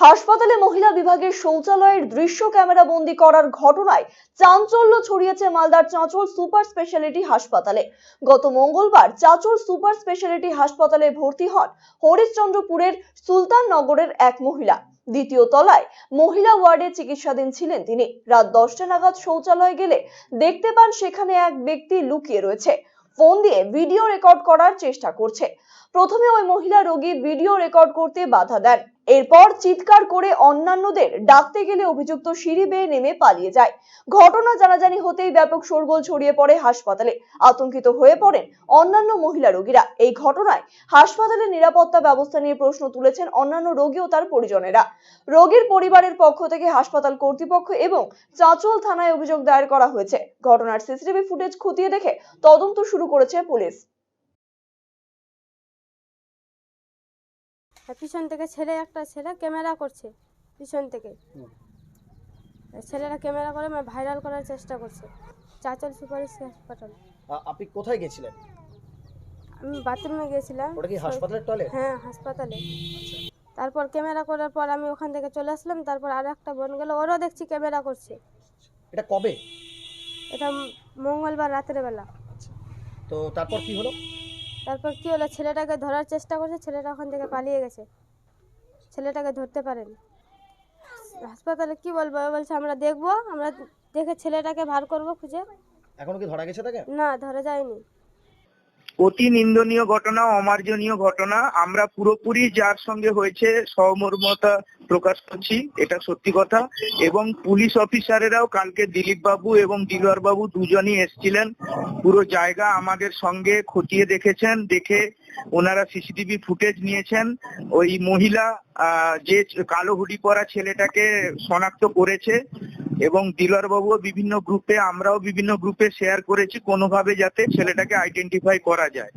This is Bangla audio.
হাসপাতালে মহিলা বিভাগের শৌচালয়ের দৃশ্য ক্যামেরা বন্দি করার ঘটনায় চাঞ্চল্য ছড়িয়েছে মালদার চাঁচল সুপার স্পেশালিটি হাসপাতালে। গত মঙ্গলবার চাঁচল সুপার স্পেশালিটি হাসপাতালে ভর্তি হন হরিশ্চন্দ্রপুরের সুলতাননগরের এক মহিলা। দ্বিতীয় তলায় মহিলা ওয়ার্ডে চিকিৎসাধীন ছিলেন তিনি। রাত দশটা নাগাদ শৌচালয়ে গেলে দেখতে পান সেখানে এক ব্যক্তি লুকিয়ে রয়েছে। ফোন দিয়ে ভিডিও রেকর্ড করার চেষ্টা করছে। প্রথমে ওই মহিলা রোগী ভিডিও রেকর্ড করতে বাধা দেন। এরপর চিৎকার করে অন্যান্যদের ডাকতে গেলে অভিযুক্ত সিঁড়ি বেয়ে নেমে পালিয়ে যায়। ঘটনা জানাজানি হতেই ব্যাপক শোরগোল ছড়িয়ে পড়ে হাসপাতালে। আতঙ্কিত হয়ে পড়েন অন্যান্য মহিলা রোগীরা। এই ঘটনায় হাসপাতালের নিরাপত্তা ব্যবস্থা নিয়ে প্রশ্ন তুলেছেন অন্যান্য রোগী ও তার পরিজনেরা। রোগীর পরিবারের পক্ষ থেকে হাসপাতাল কর্তৃপক্ষ এবং চাঁচল থানায় অভিযোগ দায়ের করা হয়েছে। ঘটনার সিসিটিভি ফুটেজ খতিয়ে দেখে তদন্ত শুরু করেছে পুলিশ। পিছন থেকে ছেলে একটা ছেলে ক্যামেরা করছে পিছন থেকে। ছেলেরা ক্যামেরা করে মানে ভাইরাল করার চেষ্টা করছে। চাচল সুপারিশ হাসপাতাল আপনি কোথায় গেছিলেন? আমি বাথরুমে গিয়েছিলাম ওটা কি হাসপাতালের টয়লেট হ্যাঁ হাসপাতালে। তারপর ক্যামেরা করার পর আমি ওখান থেকে চলে আসলাম তারপর আর একটা বোন গেল ওরও দেখছি ক্যামেরা করছে। এটা কবে? এটা মঙ্গলবার রাতের বেলা। তো তারপর কি হলো? তারপর কি হলো? ছেলেটাকে ধরার চেষ্টা করছে ছেলেটা ওখান থেকে পালিয়ে গেছে। ছেলেটাকে ধরতে পারেনি। হাসপাতালে কি বলব? ও বলছে আমরা দেখব আমরা দেখে ছেলেটাকে ভার করব খুঁজে। এখনও কি ধরা গেছে তাকে? না ধরা যায়নি। অতি নিন্দনীয় ঘটনা, অমার্জনীয় ঘটনা। আমরা পুরোপুরি যার সঙ্গে হয়েছে সহমর্মতা প্রকাশ করছি, এটা সত্যি কথা। এবং পুলিশ অফিসারেরাও কালকে দিলীপ বাবু এবং দিলওয়ার বাবু দুজনই এসেছিলেন। পুরো জায়গা আমাদের সঙ্গে খতিয়ে দেখেছেন, দেখে ওনারা সিসিটিভি ফুটেজ নিয়েছেন। ওই মহিলা যে কালো হুডি পরা ছেলেটাকে শনাক্ত করেছে এবং ডিলার বাবুও বিভিন্ন গ্রুপে আমরাও বিভিন্ন গ্রুপে শেয়ার করেছি কোনোভাবে যাতে ছেলেটাকে আইডেন্টিফাই করা যায়।